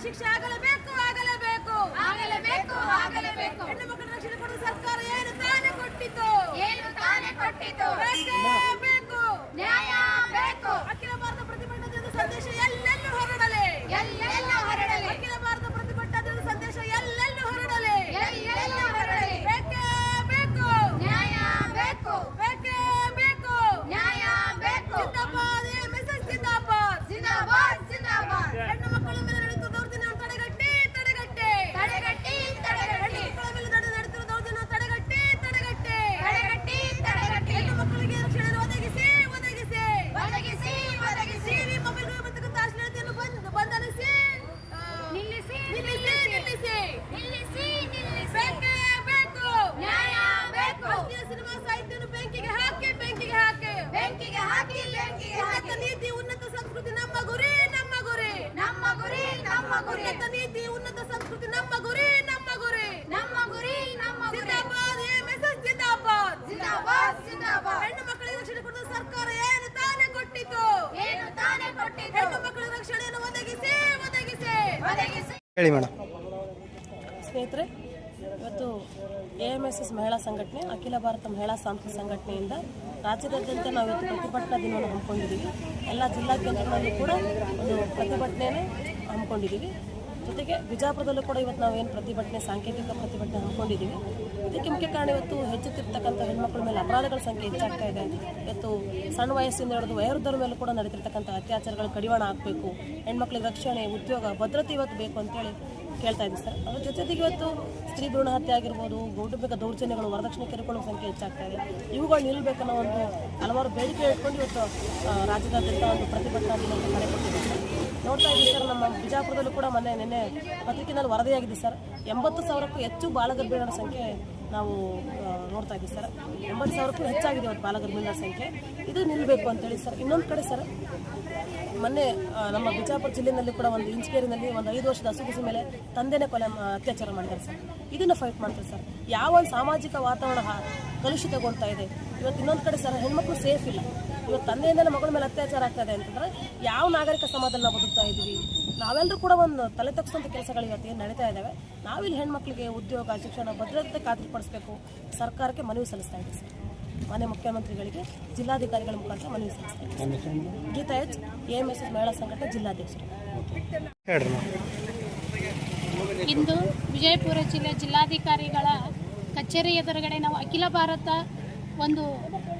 ಶಿಕ್ಷೆ ಆಗಲೇಬೇಕು ಆಗಲೇಬೇಕು. ಆಗಲೇಬೇಕು ಆಗಲೇಬೇಕು. ಹೆಣ್ಣು ಮಕ್ಕಳ ರಕ್ಷಣೆ ಕೊಡಲು ಸರ್ಕಾರ ಏನು ತಾನೇ ಕೊಟ್ಟಿತು ಏನು ತಾನೇ ಕೊಟ್ಟಿತು ಬೇಕೇ ಬೇಕು ನ್ಯಾಯ ಬೇಕು ಅಖಿಲ ಭಾರತ ಪ್ರತಿಭಟನಾ ಸಂದೇಶ ಎಲ್ಲೆಲ್ಲೂ ಹೊರಡಲಿ ಎಲ್ಲೆಲ್ಲ ಹೊರಡಲಿ ಅಖಿಲ ಭಾರತ ಪ್ರತಿಭಟನಾ ಸಂದೇಶ ಎಲ್ಲೆಲ್ಲೂ ಹೊರಡಲಿ ಎಲ್ಲೆಲ್ಲ ಹೊರಡಲಿ ಬೇಕೇ ಬೇಕು ನ್ಯಾಯ ಬೇಕು ಬೇಕೇ ಬೇಕು ನ್ಯಾಯ ಬೇಕು ಜಿಂದಾಬಾದ್ ಈ ಮೆಸೇಜ್ ಜಿಂದಾಬಾದ್ ಜಿಂದಾಬಾದ್ ಜಿಂದಾಬಾದ್ ಹೆಣ್ಣು ಮಕ್ಕಳ ಮೇಲೆ ನಡೆಯುತ್ತಿರುವ ದೌರ್ಜನ್ಯ ತಡೆಗಟ್ಟಿ ತಡೆಗಟ್ಟಿ ತಡೆಗಟ್ಟಿ ತಡೆಗಟ್ಟಿ ಮಕ್ಕಳ ಮೇಲೆ ನಡೆ- ನಡೆಯುತ್ತಿರುವ ದೌರ್ಜನ್ಯ ತಡೆಗಟ್ಟಿ ತಡೆಗಟ್ಟಿ ತಡೆಗಟ್ಟಿ ತಡೆಗಟ್ಟಿ ಹೆಣ್ಣು ಮಕ್ಕಳಿಗೆ ರಕ್ಷಣೆ ಒದಗಿಸಿ ಒದಗಿಸಿ ಒದಗಿಸಿ ಒದಗಿಸಿ ಟಿವಿ ಮೊಬೈಲ್ ಬರ್ತಕ್ಕಂಥ ಅಶ್ಲೀಲತೆಯನ್ನು ಬಂದ್ ಬಂಧನಿಸಿ ಆ, ನಿಲ್ಲಿಸಿ ನಿಲ್ಲಿಸಿ ನಿಲ್ಲಿಸಿ ನಿಲ್ಲಿಸಿ ನಿಲ್ಲಿಸಿ ಬೇಕೇ ಬೇಕು ನ್ಯಾಯ ಬೇಕು ಅಶ್ಲೀಲ ಸಿನಿಮಾ ಸಾಹಿತ್ಯವನ್ನು ಬೆಂಕಿಗೆ ಹಾಕಿ ಬೆಂಕಿಗೆ ಹಾಕಿ ಬೆಂಕಿಗೆ ಹಾಕಿ ಬೆಂಕಿಗೆ ಉನ್ನತ ಹಾಕಿ ನೀತಿ ಉನ್ನತ ಸಂಸ್ಕೃತಿ ನಮ್ಮ ಗುರಿ ನಮ್ಮ ಗುರಿ ನಮ್ಮ ಗುರಿ ನಮ್ಮ ಗುರಿ ಉನ್ನತ ನೀತಿ ಉನ್ನತ ಸಂಸ್ಕೃತಿ ನಮ್ಮ ಗುರಿ ನಮ್ಮ ಗುರಿ. ನಮ್ಮ ಗುರಿ ನಮ್ಮ ಗುರಿ. ಜಿಂದಾಬಾದ್ ಈ ಮೆಸೇಜ್ ಜಿಂದಾಬಾದ್. ಜಿಂದಾಬಾದ್ ಜಿಂದಾಬಾದ್. ಹೆಣ್ಣು ಮಕ್ಕಳಿಗೆ ರಕ್ಷಣೆ ಕೊಡಲು ಸರ್ಕಾರ ಏನು ತಾನೇ ಕೊಟ್ಟಿತು? ಏನು ತಾನೇ ಕೊಟ್ಟಿತು? ಹೆಣ್ಣು ಮಕ್ಕಳ ರಕ್ಷಣೆಯನ್ನು ಒದಗಿಸಿ ಒದಗಿಸಿ. ಒದಗಿಸಿ. ಹೇಳಿ ಮೇಡಮ್ ಸ್ನೇಹಿತರೆ ಇವತ್ತು ಎ ಎಂ ಎಸ್ ಎಸ್ ಮಹಿಳಾ ಸಂಘಟನೆ ಅಖಿಲ ಭಾರತ ಮಹಿಳಾ ಸಾಂಸ್ಕೃತಿಕ ಸಂಘಟನೆಯಿಂದ ರಾಜ್ಯದಾದ್ಯಂತ ನಾವು ಇವತ್ತು ಪ್ರತಿಭಟನಾ ದಿನವನ್ನು ಹಮ್ಮಿಕೊಂಡಿದ್ದೀವಿ. ಎಲ್ಲ ಜಿಲ್ಲಾ ಕೇಂದ್ರಗಳಲ್ಲಿ ಕೂಡ ಒಂದು ಪ್ರತಿಭಟನೆಯನ್ನು ಹಮ್ಮಿಕೊಂಡಿದ್ದೀವಿ. ಜೊತೆಗೆ ಬಿಜಾಪುರದಲ್ಲೂ ಕೂಡ ಇವತ್ತು ನಾವು ಏನು ಪ್ರತಿಭಟನೆ, ಸಾಂಕೇತಿಕ ಪ್ರತಿಭಟನೆ ಹಮ್ಮಿಕೊಂಡಿದ್ದೀವಿ. ಇದಕ್ಕೆ ಮುಖ್ಯ ಕಾರಣ ಇವತ್ತು ಹೆಚ್ಚುತ್ತಿರ್ತಕ್ಕಂಥ ಹೆಣ್ಮಕ್ಳ ಮೇಲೆ ಅಪರಾಧಗಳ ಸಂಖ್ಯೆ ಹೆಚ್ಚಾಗ್ತಾ ಇದೆ. ಇವತ್ತು ಸಣ್ಣ ವಯಸ್ಸಿಂದ ಹಿಡಿದು ವಯೋವೃದ್ಧರ ಮೇಲೂ ಕೂಡ ನಡೀತಿರ್ತಕ್ಕಂಥ ಅತ್ಯಾಚಾರಗಳು ಕಡಿವಾಣ ಆಗಬೇಕು ಹೆಣ್ಮಕ್ಳಿಗೆ ರಕ್ಷಣೆ, ಉದ್ಯೋಗ, ಭದ್ರತೆ ಇವತ್ತು ಬೇಕು ಅಂತೇಳಿ ಕೇಳ್ತಾ ಇದ್ದೀವಿ ಸರ್. ಅದ್ರ ಜೊತೆಗೆ ಇವತ್ತು ಸ್ತ್ರೀ ಭ್ರೂಣ ಹತ್ಯೆ ಆಗಿರ್ಬೋದು ಕೌಟುಂಬಿಕ ದೌರ್ಜನ್ಯಗಳು, ವರದಕ್ಷಿಣೆ ಕಿರುಕುಳ ಸಂಖ್ಯೆ ಹೆಚ್ಚಾಗ್ತಾ ಇದೆ. ಇವುಗಳು ನಿಲ್ಲಬೇಕನ್ನೋ ಒಂದು ಹಲವಾರು ಬೇಡಿಕೆ ಇಟ್ಕೊಂಡು ಇವತ್ತು ರಾಜ್ಯದಾದ್ಯಂತ ಒಂದು ಪ್ರತಿಭಟನಾ ದಿನ ನೋಡ್ತಾ ಇದ್ದೀವಿ ಸರ್. ನಮ್ಮ ಬಿಜಾಪುರದಲ್ಲೂ ಕೂಡ ಮೊನ್ನೆ ನಿನ್ನೆ ಪತ್ರಿಕೆಯಲ್ಲಿ ವರದಿಯಾಗಿದೆ ಸರ್. ಎಂಬತ್ತು ಸಾವಿರಕ್ಕೂ ಹೆಚ್ಚು ಬಾಲಗರ್ಭಿಣಿಯರ ಸಂಖ್ಯೆ ನಾವು ನೋಡ್ತಾ ಇದ್ದೀವಿ ಸರ್. ಎಂಬತ್ತು ಸಾವಿರಕ್ಕೂ ಹೆಚ್ಚಾಗಿದೆ ಇವತ್ತು ಬಾಲಗರ್ಭಿಣಿಯರ ಸಂಖ್ಯೆ. ಇದು ನಿಲ್ಲಬೇಕು ಅಂತೇಳಿ ಸರ್. ಇನ್ನೊಂದು ಕಡೆ ಸರ್, ಮೊನ್ನೆ ನಮ್ಮ ಬಿಜಾಪುರ ಜಿಲ್ಲೆಯಲ್ಲಿ ಕೂಡ ಒಂದು ಇಂಜಿನಿಯರಿನಲ್ಲಿ ಒಂದು ಐದು ವರ್ಷದ ಹಸುಗುಸಿ ಮೇಲೆ ತಂದೆನೇ ಕೊಲೆ ಅತ್ಯಾಚಾರ ಮಾಡಿದ್ದಾರೆ ಸರ್. ಇದನ್ನು ಫೈಟ್ ಮಾಡ್ತಾರೆ ಸರ್. ಯಾವ ಸಾಮಾಜಿಕ ವಾತಾವರಣ ಕಲುಷಿತಗೊಳ್ತಾ ಇದೆ. ಇವತ್ತು ಇನ್ನೊಂದು ಕಡೆ ಸರ್, ಹೆಣ್ಮಕ್ಳು ಸೇಫ್ ಇಲ್ಲ. ಇವತ್ತು ತಂದೆಯಿಂದಲೇ ಮಗಳ ಮೇಲೆ ಅತ್ಯಾಚಾರ ಆಗ್ತದೆ ಇದೆ ಅಂತಂದ್ರೆ ಯಾವ ನಾಗರಿಕ ಸಮಾಜದಲ್ಲಿ ನಾವು ಬದುಕ್ತಾ ಇದ್ದೀವಿ? ನಾವೆಲ್ಲರೂ ಕೂಡ ಒಂದು ತಲೆ ತಗ್ಸುವಂಥ ಕೆಲಸಗಳು ಇವತ್ತು ಏನು ನಡೀತಾ ಇದ್ದಾವೆ. ನಾವಿಲ್ಲಿ ಹೆಣ್ಮಕ್ಳಿಗೆ ಉದ್ಯೋಗ ಶಿಕ್ಷಣ ಭದ್ರತೆ ಖಾತ್ರಿಪಡಿಸಬೇಕು ಸರ್ಕಾರಕ್ಕೆ ಮನವಿ ಸಲ್ಲಿಸ್ತಾ ಇದ್ದೀವಿ ಸರ್. ಮಾನ್ಯ ಮುಖ್ಯಮಂತ್ರಿಗಳಿಗೆ ಜಿಲ್ಲಾಧಿಕಾರಿಗಳ ಮುಖಾಂತರ ಮನವಿ ಸಲ್ಲಿಸ್ತಾ ಇದ್ದೀವಿ Geetha H A M S S ಮಹಿಳಾ ಸಂಘಟನೆ ಜಿಲ್ಲಾಧ್ಯಕ್ಷರು. ಇಂದು ವಿಜಯಪುರ ಜಿಲ್ಲೆ ಜಿಲ್ಲಾಧಿಕಾರಿಗಳ ಕಚೇರಿ ಎದುರುಗಡೆ ನಾವು ಅಖಿಲ ಭಾರತ ಒಂದು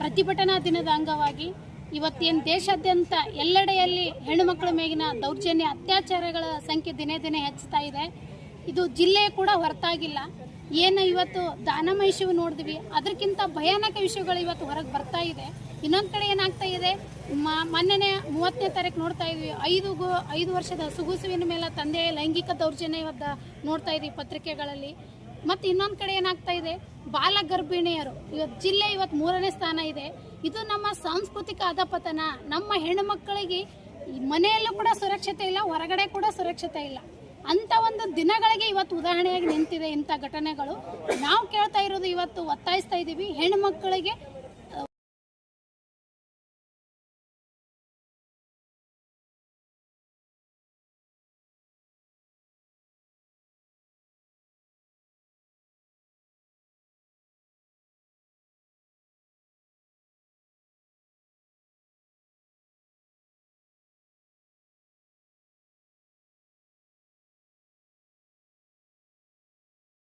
ಪ್ರತಿಭಟನಾ ದಿನದ ಅಂಗವಾಗಿ ಇವತ್ತೇನು ದೇಶಾದ್ಯಂತ ಎಲ್ಲೆಡೆಯಲ್ಲಿ ಹೆಣ್ಣುಮಕ್ಕಳ ಮೇಗಿನ ದೌರ್ಜನ್ಯ, ಅತ್ಯಾಚಾರಗಳ ಸಂಖ್ಯೆ ದಿನೇ ದಿನೇ ಹೆಚ್ಚುತ್ತಾ ಇದೆ. ಇದು ಜಿಲ್ಲೆ ಕೂಡ ಹೊರತಾಗಿಲ್ಲ. ಏನು ಇವತ್ತು ದಾನಮಹಿಷವು ನೋಡಿದ್ವಿ. ಅದಕ್ಕಿಂತ ಭಯಾನಕ ವಿಷಯಗಳು ಇವತ್ತು ಹೊರಗೆ ಬರ್ತಾ ಇದೆ. ಇನ್ನೊಂದು ಕಡೆ ಏನಾಗ್ತಾ ಇದೆ? ಮೊನ್ನೆನೇ ಮೂವತ್ತನೇ ತಾರೀಕು ನೋಡ್ತಾ ಇದ್ವಿ. ಐದು ಗು, ಐದು ವರ್ಷದ ಸುಗುಸುವಿನ ಮೇಲೆ ತಂದೆ ಲೈಂಗಿಕ ದೌರ್ಜನ್ಯ ಇವತ್ತು ನೋಡ್ತಾ ಇದ್ವಿ ಪತ್ರಿಕೆಗಳಲ್ಲಿ. ಮತ್ತು ಇನ್ನೊಂದು ಕಡೆ ಏನಾಗ್ತಾ ಇದೆ? ಬಾಲ ಗರ್ಭಿಣಿಯರು ಇವತ್ತು ಜಿಲ್ಲೆ ಇವತ್ತು ಮೂರನೇ ಸ್ಥಾನ ಇದೆ. ಇದು ನಮ್ಮ ಸಾಂಸ್ಕೃತಿಕ ಅಧಪತನ. ನಮ್ಮ ಹೆಣ್ಣು ಮಕ್ಕಳಿಗೆ ಮನೆಯಲ್ಲೂ ಕೂಡ ಸುರಕ್ಷತೆ ಇಲ್ಲ, ಹೊರಗಡೆ ಕೂಡ ಸುರಕ್ಷತೆ ಇಲ್ಲ. ಅಂತ ಒಂದು ದಿನಗಳಿಗೆ ಇವತ್ತು ಉದಾಹರಣೆಯಾಗಿ ನಿಂತಿದೆ ಇಂಥ ಘಟನೆಗಳು. ನಾವು ಕೇಳ್ತಾ ಇರೋದು ಇವತ್ತು ಒತ್ತಾಯಿಸ್ತಾ ಇದ್ದೀವಿ ಹೆಣ್ಣು ಮಕ್ಕಳಿಗೆ